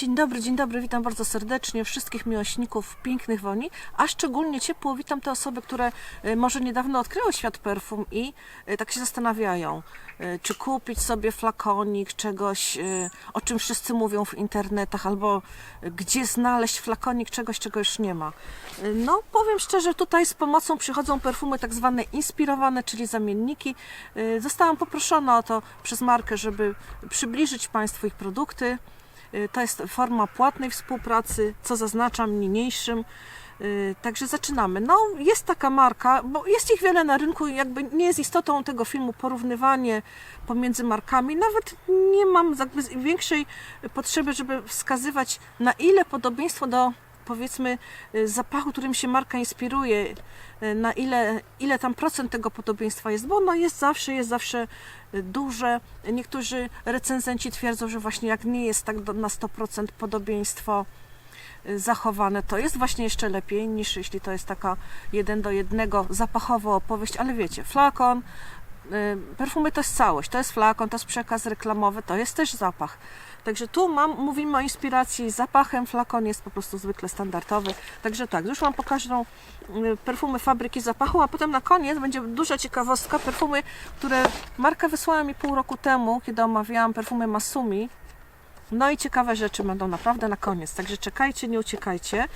Dzień dobry, dzień dobry, witam bardzo serdecznie wszystkich miłośników pięknych woni, a szczególnie ciepło witam te osoby, które e, może niedawno odkryły świat perfum i e, tak się zastanawiają, e, czy kupić sobie flakonik czegoś, o czym wszyscy mówią w internetach, albo gdzie znaleźć flakonik czegoś, czego już nie ma. No, powiem szczerze, tutaj z pomocą przychodzą perfumy tak zwane inspirowane, czyli zamienniki. Zostałam poproszona o to przez markę, żeby przybliżyć Państwu ich produkty. Y, To jest forma płatnej współpracy, co zaznaczam niniejszym. Y, Także zaczynamy. No, jest taka marka, bo jest ich wiele na rynku, jakby nie jest istotą tego filmu porównywanie pomiędzy markami. Nawet nie mam większej potrzeby, żeby wskazywać, na ile podobieństwo do powiedzmy y, zapachu, którym się marka inspiruje, y, na ile, ile tam procent tego podobieństwa jest, bo ono jest zawsze, jest zawsze y, duże. Niektórzy recenzenci twierdzą, że właśnie jak nie jest tak na 100% podobieństwo zachowane, to jest właśnie jeszcze lepiej niż jeśli to jest taka jeden do jednego zapachowa opowieść, ale wiecie, flakon, perfumy to jest całość, to jest flakon, to jest przekaz reklamowy, to jest też zapach. Także tu mam, mówimy o inspiracji zapachem, flakon jest po prostu zwykle standardowy. Także tak, już Wam pokażę y, perfumy fabryki zapachu, a potem na koniec będzie duża ciekawostka, perfumy, które marka wysłała mi pół roku temu, kiedy omawiałam perfumy Masumi. No i ciekawe rzeczy będą naprawdę na koniec, także czekajcie, nie uciekajcie.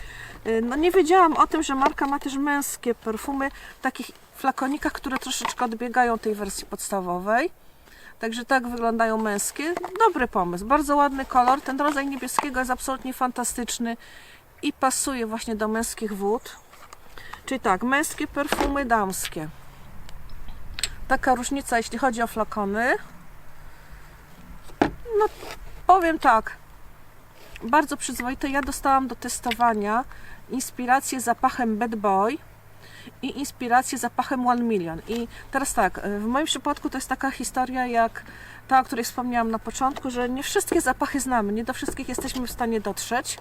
Y, No nie wiedziałam o tym, że marka ma też męskie perfumy w takich flakonikach, które troszeczkę odbiegają tej wersji podstawowej. Także tak wyglądają męskie. Dobry pomysł, bardzo ładny kolor. Ten rodzaj niebieskiego jest absolutnie fantastyczny i pasuje właśnie do męskich wód. Czyli tak, męskie perfumy, damskie. Taka różnica, jeśli chodzi o flakony. No, powiem tak. Bardzo przyzwoite. Ja dostałam do testowania inspirację zapachem Bad Boy i inspirację zapachem One Million. I teraz tak, w moim przypadku to jest taka historia jak ta, o której wspomniałam na początku, że nie wszystkie zapachy znamy, nie do wszystkich jesteśmy w stanie dotrzeć.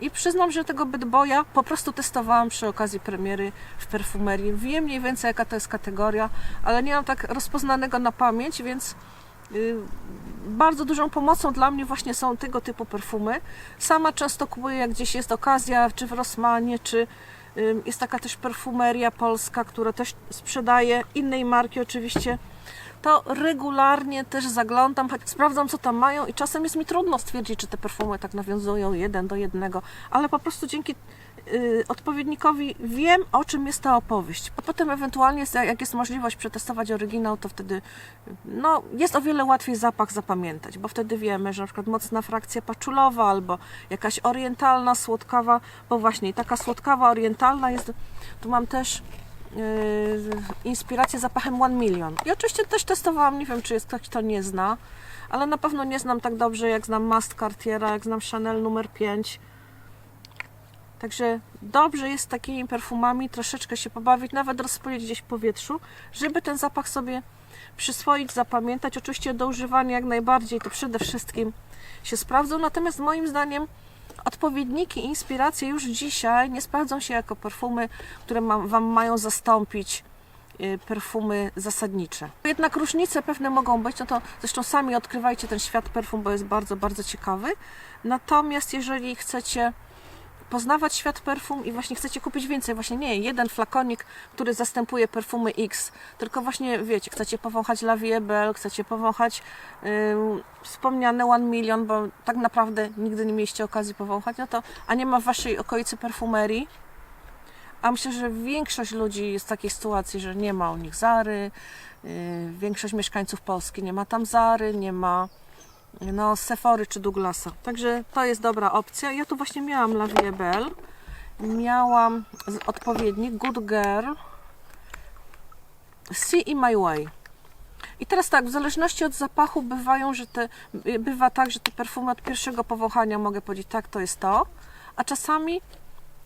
I przyznam, że tego Bad Boya po prostu testowałam przy okazji premiery w perfumerii. Wiem mniej więcej jaka to jest kategoria, ale nie mam tak rozpoznanego na pamięć, więc y, bardzo dużą pomocą dla mnie właśnie są tego typu perfumy. Sama często kupuję, jak gdzieś jest okazja, czy w Rossmanie, czy jest taka też perfumeria polska, która też sprzedaje innej marki oczywiście. To regularnie też zaglądam, sprawdzam co tam mają i czasem jest mi trudno stwierdzić, czy te perfumy tak nawiązują jeden do jednego, ale po prostu dzięki odpowiednikowi wiem, o czym jest ta opowieść. A potem ewentualnie, jak jest możliwość przetestować oryginał, to wtedy no, jest o wiele łatwiej zapach zapamiętać, bo wtedy wiemy, że na przykład mocna frakcja paczulowa albo jakaś orientalna, słodkawa, bo właśnie taka słodkawa, orientalna jest, tu mam też yy, inspirację zapachem One Million. I oczywiście też testowałam, nie wiem czy jest ktoś, kto nie zna, ale na pewno nie znam tak dobrze, jak znam Must Cartiera, jak znam Chanel numer 5. Także dobrze jest takimi perfumami troszeczkę się pobawić, nawet rozpalić gdzieś w powietrzu, żeby ten zapach sobie przyswoić, zapamiętać. Oczywiście do używania jak najbardziej to przede wszystkim się sprawdzą, natomiast moim zdaniem odpowiedniki inspiracje już dzisiaj nie sprawdzą się jako perfumy, które Wam mają zastąpić y, perfumy zasadnicze. Jednak różnice pewne mogą być, no to zresztą sami odkrywajcie ten świat perfum, bo jest bardzo, bardzo ciekawy. Natomiast jeżeli chcecie poznawać świat perfum i właśnie chcecie kupić więcej, właśnie nie jeden flakonik, który zastępuje perfumy X, tylko właśnie wiecie, chcecie powąchać La Vie chcecie powąchać ym, wspomniane One Million, bo tak naprawdę nigdy nie mieliście okazji powąchać, no to a nie ma w waszej okolicy perfumerii, a myślę, że większość ludzi jest w takiej sytuacji, że nie ma u nich Zary, yy, większość mieszkańców Polski nie ma tam Zary, nie ma no, Sephory czy Douglasa. Także to jest dobra opcja. Ja tu właśnie miałam La Vie Belle. Miałam odpowiednik Good Girl See in My Way. I teraz tak, w zależności od zapachu bywają, że te, bywa tak, że te perfumy od pierwszego powąchania mogę powiedzieć, tak, to jest to. A czasami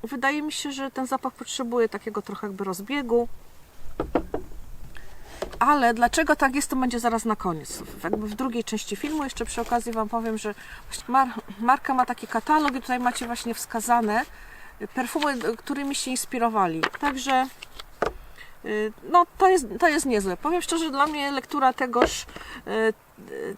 wydaje mi się, że ten zapach potrzebuje takiego trochę jakby rozbiegu. Ale dlaczego tak jest, to będzie zaraz na koniec. Jakby w drugiej części filmu jeszcze przy okazji Wam powiem, że mar marka ma taki katalog i tutaj macie właśnie wskazane perfumy, którymi się inspirowali. Także y, no to jest, to jest niezłe. Powiem szczerze, dla mnie lektura tegoż y, y,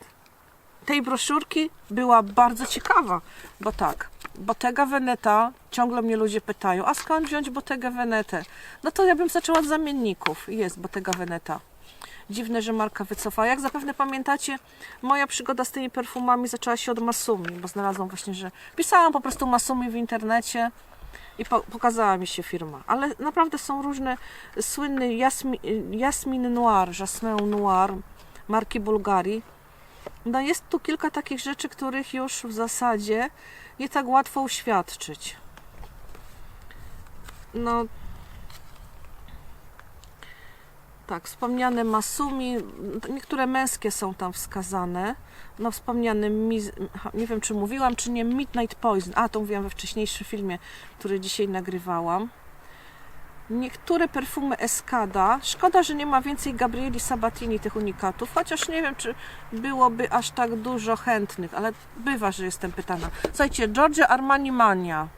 tej broszurki była bardzo ciekawa, bo tak, Bottega Veneta, ciągle mnie ludzie pytają, a skąd wziąć Bottega Venetę? No to ja bym zaczęła od zamienników. Jest Bottega Veneta. Dziwne, że marka wycofała. Jak zapewne pamiętacie, moja przygoda z tymi perfumami zaczęła się od Masumi, bo znalazłam właśnie, że pisałam po prostu Masumi w internecie i po, pokazała mi się firma. Ale naprawdę są różne, słynny Jasmi, Jasmin Noir, Jasmin Noir marki Bulgarii. No jest tu kilka takich rzeczy, których już w zasadzie nie tak łatwo uświadczyć. No tak, wspomniane Masumi, niektóre męskie są tam wskazane. No wspomniany, nie wiem czy mówiłam, czy nie, Midnight Poison. A, to mówiłam we wcześniejszym filmie, który dzisiaj nagrywałam. Niektóre perfumy Escada. Szkoda, że nie ma więcej Gabrieli Sabatini tych unikatów, chociaż nie wiem, czy byłoby aż tak dużo chętnych, ale bywa, że jestem pytana. Słuchajcie, Giorgio Armani Mania.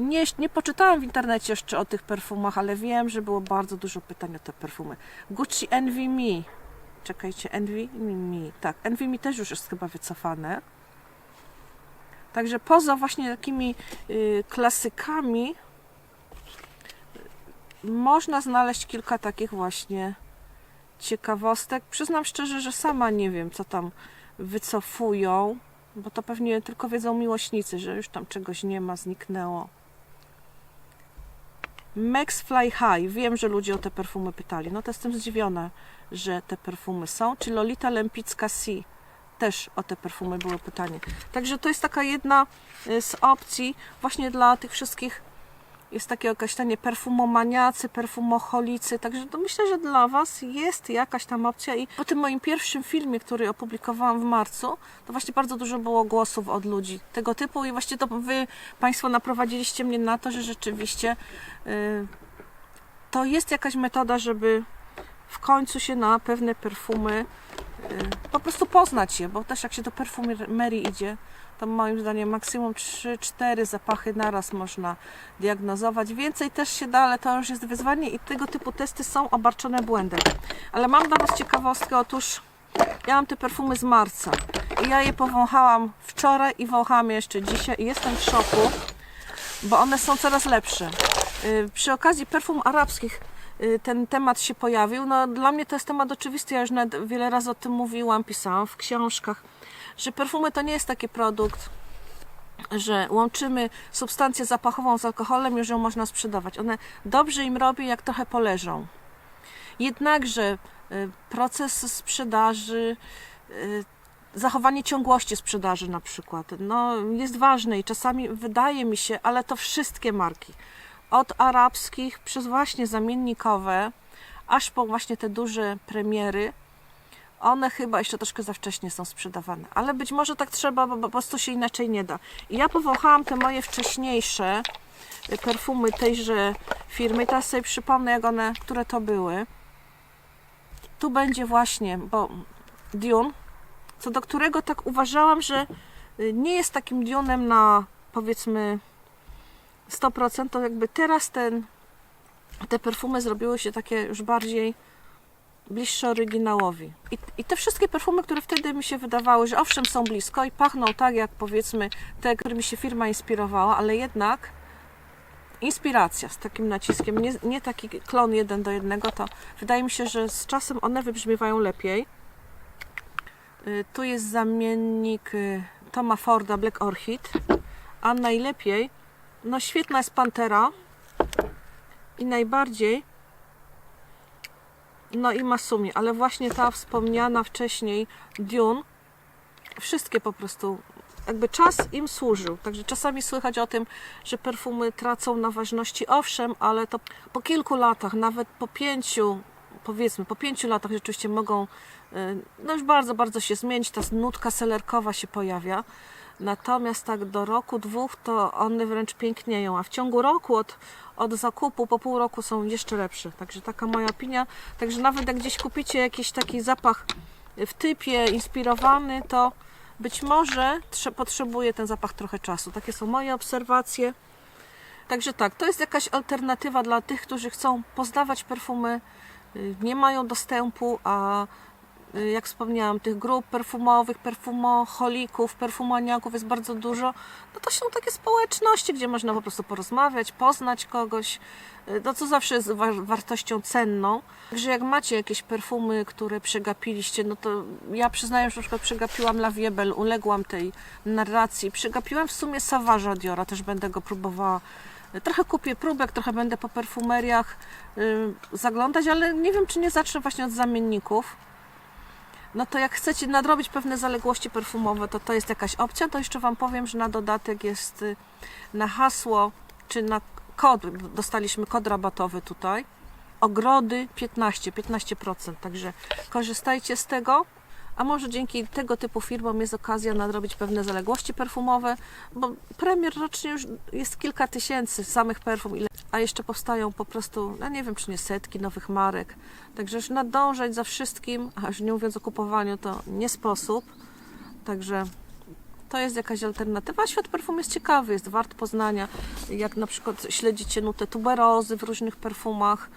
Nie, nie poczytałam w internecie jeszcze o tych perfumach, ale wiem, że było bardzo dużo pytań o te perfumy. Gucci Envy Me. Czekajcie, Envy Me. Tak, Envy Me też już jest chyba wycofane. Także poza właśnie takimi y, klasykami można znaleźć kilka takich właśnie ciekawostek. Przyznam szczerze, że sama nie wiem, co tam wycofują, bo to pewnie tylko wiedzą miłośnicy, że już tam czegoś nie ma, zniknęło. Max Fly High. Wiem, że ludzie o te perfumy pytali. No to jestem zdziwiona, że te perfumy są. Czy Lolita Lempicka Sea. Też o te perfumy było pytanie. Także to jest taka jedna y, z opcji właśnie dla tych wszystkich jest takie określenie perfumomaniacy, perfumoholicy, także to myślę, że dla Was jest jakaś tam opcja. I po tym moim pierwszym filmie, który opublikowałam w marcu, to właśnie bardzo dużo było głosów od ludzi tego typu i właśnie to Wy Państwo naprowadziliście mnie na to, że rzeczywiście yy, to jest jakaś metoda, żeby w końcu się na pewne perfumy yy, po prostu poznać je, bo też jak się do perfumerii idzie, to moim zdaniem maksimum 3-4 zapachy naraz można diagnozować. Więcej też się da, ale to już jest wyzwanie i tego typu testy są obarczone błędem. Ale mam dla Was ciekawostkę, otóż ja mam te perfumy z marca i ja je powąchałam wczoraj i wąchałam je jeszcze dzisiaj i jestem w szoku, bo one są coraz lepsze. Yy, Przy okazji perfum arabskich ten temat się pojawił. No, dla mnie to jest temat oczywisty, ja już wiele razy o tym mówiłam, pisałam w książkach że perfumy to nie jest taki produkt, że łączymy substancję zapachową z alkoholem że ją można sprzedawać. One dobrze im robi, jak trochę poleżą. Jednakże y, proces sprzedaży, y, zachowanie ciągłości sprzedaży na przykład, no, jest ważne i czasami wydaje mi się, ale to wszystkie marki, od arabskich przez właśnie zamiennikowe, aż po właśnie te duże premiery, one chyba jeszcze troszkę za wcześnie są sprzedawane, ale być może tak trzeba, bo po prostu się inaczej nie da. I ja powąchałam te moje wcześniejsze y, perfumy tejże firmy i teraz sobie przypomnę, jak one, które to były. Tu będzie właśnie, bo Dune, co do którego tak uważałam, że y, nie jest takim Dune'em na powiedzmy 100%, to jakby teraz ten, te perfumy zrobiły się takie już bardziej bliższe oryginałowi. I, I te wszystkie perfumy, które wtedy mi się wydawały, że owszem są blisko i pachną tak jak powiedzmy te, którymi się firma inspirowała, ale jednak inspiracja z takim naciskiem, nie, nie taki klon jeden do jednego, to wydaje mi się, że z czasem one wybrzmiewają lepiej. Y, Tu jest zamiennik y, Toma Forda Black Orchid, a najlepiej, no świetna jest Pantera i najbardziej no i Masumi, ale właśnie ta wspomniana wcześniej Dune, wszystkie po prostu, jakby czas im służył. Także czasami słychać o tym, że perfumy tracą na ważności, owszem, ale to po kilku latach, nawet po pięciu, powiedzmy, po pięciu latach rzeczywiście mogą y, no już bardzo, bardzo się zmienić, ta nutka selerkowa się pojawia. Natomiast tak do roku, dwóch to one wręcz pięknieją, a w ciągu roku od, od zakupu po pół roku są jeszcze lepsze. Także taka moja opinia. Także nawet jak gdzieś kupicie jakiś taki zapach w typie inspirowany, to być może trze- potrzebuje ten zapach trochę czasu. Takie są moje obserwacje. Także tak, to jest jakaś alternatywa dla tych, którzy chcą poznawać perfumy, y, nie mają dostępu, a jak wspomniałam, tych grup perfumowych, perfumoholików, perfumaniaków jest bardzo dużo, no to są takie społeczności, gdzie można po prostu porozmawiać, poznać kogoś, y, no co zawsze jest wa- wartością cenną. Także jak macie jakieś perfumy, które przegapiliście, no to ja przyznaję, że na przykład przegapiłam La Wiebel, uległam tej narracji, przegapiłam w sumie Savage'a Diora, też będę go próbowała Trochę kupię próbek, trochę będę po perfumeriach y, zaglądać, ale nie wiem, czy nie zacznę właśnie od zamienników. No to jak chcecie nadrobić pewne zaległości perfumowe, to to jest jakaś opcja. To jeszcze Wam powiem, że na dodatek jest y, na hasło, czy na kod, dostaliśmy kod rabatowy tutaj. Ogrody 15, 15%, także korzystajcie z tego. A może dzięki tego typu firmom jest okazja nadrobić pewne zaległości perfumowe, bo premier rocznie już jest kilka tysięcy samych perfum, ile- a jeszcze powstają po prostu, no nie wiem czy nie setki nowych marek. Także już nadążać za wszystkim, a już nie mówiąc o kupowaniu, to nie sposób. Także to jest jakaś alternatywa. Świat perfum jest ciekawy, jest wart poznania. Jak na przykład śledzicie nutę tuberozy w różnych perfumach,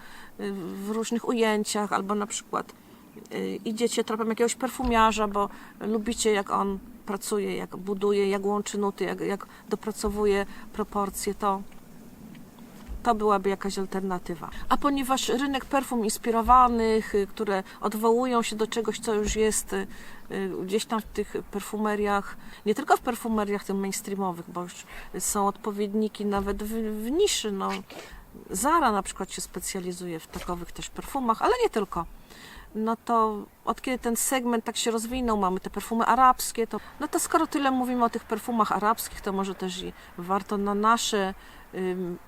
w różnych ujęciach, albo na przykład y, idziecie tropem jakiegoś perfumiarza, bo lubicie jak on pracuje, jak buduje, jak łączy nuty, jak, jak dopracowuje proporcje, to to byłaby jakaś alternatywa. A ponieważ rynek perfum inspirowanych, y, które odwołują się do czegoś, co już jest y, y, gdzieś tam w tych perfumeriach, nie tylko w perfumeriach tych mainstreamowych, bo już są odpowiedniki nawet w, w niszy, no. Zara na przykład się specjalizuje w takowych też perfumach, ale nie tylko. No to od kiedy ten segment tak się rozwinął, mamy te perfumy arabskie, to no to skoro tyle mówimy o tych perfumach arabskich, to może też i warto na nasze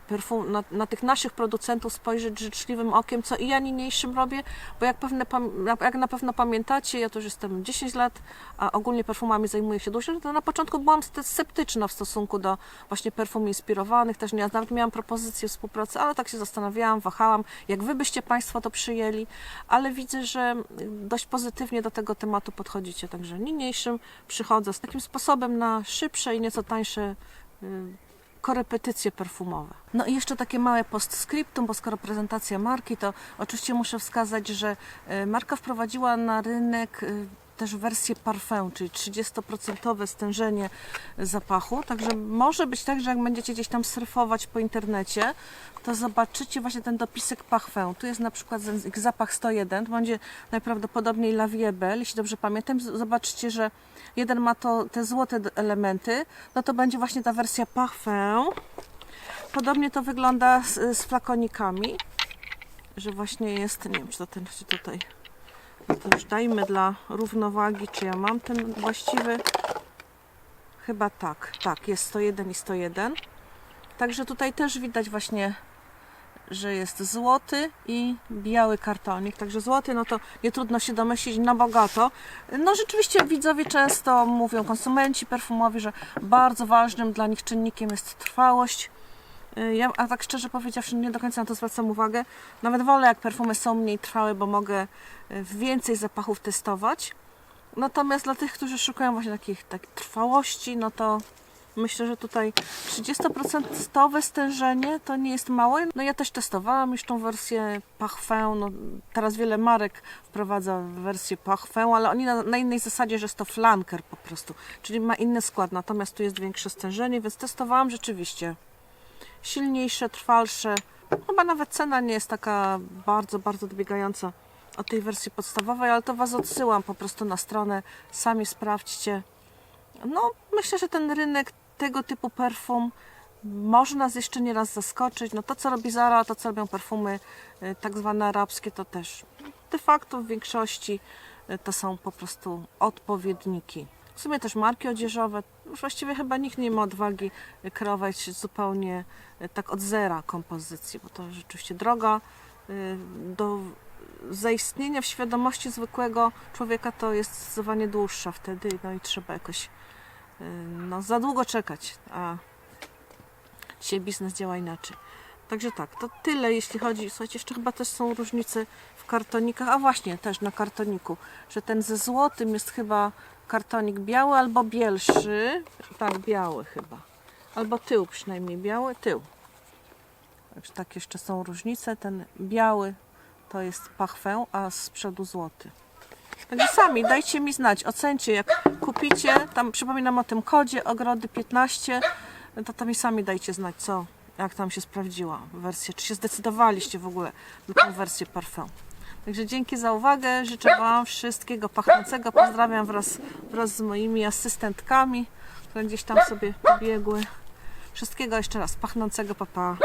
perfum, na, na tych naszych producentów spojrzeć życzliwym okiem, co i ja niniejszym robię, bo jak, pewne, jak na pewno pamiętacie, ja już jestem 10 lat, a ogólnie perfumami zajmuję się dłużej, to na początku byłam sceptyczna w stosunku do właśnie perfum inspirowanych, też nie, nawet miałam propozycję współpracy, ale tak się zastanawiałam, wahałam, jak wy byście Państwo to przyjęli, ale widzę, że dość pozytywnie do tego tematu podchodzicie, także niniejszym przychodzę z takim sposobem na szybsze i nieco tańsze y, korepetycje perfumowe. No i jeszcze takie małe postscriptum, bo skoro prezentacja marki, to oczywiście muszę wskazać, że e, marka wprowadziła na rynek e, też wersję parfum, czyli 30% stężenie zapachu. Także może być tak, że jak będziecie gdzieś tam surfować po internecie, to zobaczycie właśnie ten dopisek parfum. Tu jest na przykład zapach 101, to będzie najprawdopodobniej La Viebel, jeśli dobrze pamiętam. Zobaczycie, że jeden ma to te złote elementy, no to będzie właśnie ta wersja parfum. Podobnie to wygląda z, z flakonikami, że właśnie jest, nie wiem czy to ten czy tutaj, już dajmy dla równowagi, czy ja mam ten właściwy, chyba tak, tak, jest 101 i 101. Także tutaj też widać właśnie, że jest złoty i biały kartonik. Także złoty, no to nie trudno się domyślić na bogato. No rzeczywiście widzowie często mówią, konsumenci perfumowi, że bardzo ważnym dla nich czynnikiem jest trwałość. Y, Ja, a tak szczerze powiedziawszy, nie do końca na to zwracam uwagę. Nawet wolę, jak perfumy są mniej trwałe, bo mogę y, więcej zapachów testować. Natomiast dla tych, którzy szukają właśnie takich, takiej trwałości, no to myślę, że tutaj 30% stężenie to nie jest małe. No ja też testowałam już tą wersję parfum. No, teraz wiele marek wprowadza wersję parfum, ale oni na, na innej zasadzie, że jest to flanker po prostu, czyli ma inny skład. Natomiast tu jest większe stężenie, więc testowałam rzeczywiście silniejsze, trwalsze. Chyba nawet cena nie jest taka bardzo, bardzo odbiegająca od tej wersji podstawowej, ale to Was odsyłam po prostu na stronę, sami sprawdźcie. No, myślę, że ten rynek tego typu perfum może nas jeszcze nie raz zaskoczyć. No to, co robi Zara, to, co robią perfumy y, tak zwane arabskie, to też de facto w większości y, to są po prostu odpowiedniki. W sumie też marki odzieżowe. Już właściwie chyba nikt nie ma odwagi kreować zupełnie y, tak od zera kompozycji, bo to rzeczywiście droga y, do zaistnienia w świadomości zwykłego człowieka to jest zdecydowanie dłuższa wtedy, no i trzeba jakoś y, no, za długo czekać, a dzisiaj biznes działa inaczej. Także tak, to tyle jeśli chodzi, słuchajcie, jeszcze chyba też są różnice w kartonikach, a właśnie też na kartoniku, że ten ze złotym jest chyba kartonik biały albo bielszy, tak, biały chyba, albo tył przynajmniej biały, tył. Także tak jeszcze są różnice, ten biały to jest pachwę, a z przodu złoty. Także sami dajcie mi znać, ocencie jak kupicie, tam przypominam o tym kodzie ogrody 15, to to mi sami dajcie znać co, jak tam się sprawdziła wersja, czy się zdecydowaliście w ogóle na tą wersję parfum. Także dzięki za uwagę, życzę Wam wszystkiego pachnącego, pozdrawiam wraz, wraz z moimi asystentkami, które gdzieś tam sobie pobiegły. Wszystkiego jeszcze raz pachnącego papa.